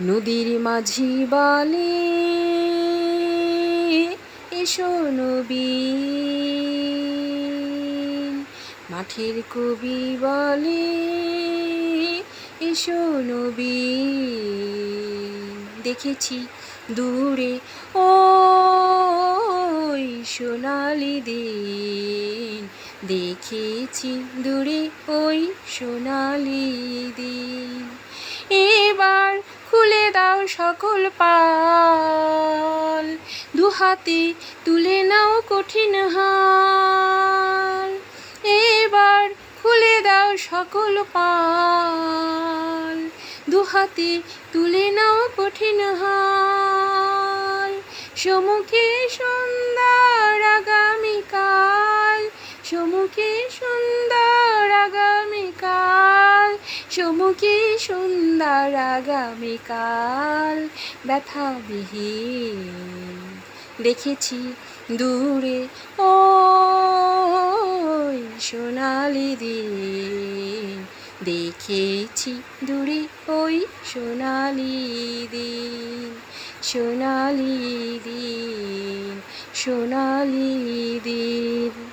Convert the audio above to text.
নদীর মাঝি বলে, এসো নবীন মাঠের কবি বলে, এসো নবীন দেখেছি দূরে, ওই সোনালি দিন। দেখেছি দূরে, ওই সোনালি দিন। খুলে দাও সকল পাল। দু হাতে তুলে নাও কঠিন হাল এবার খুলে দাও সকল পাল। দু হাতে তুলে নাও কঠিন হাল সমুখে সুন্দর আগামীকাল। সমুখে সুন্দর সমুখে সুন্দর আগামীকাল ব্যথাবিহীন। দেখেছি দূরে, ওই সোনালি দিন। দেখেছি দূরে, ওই সোনালি দিন। সোনালি দিন সোনালি দিন।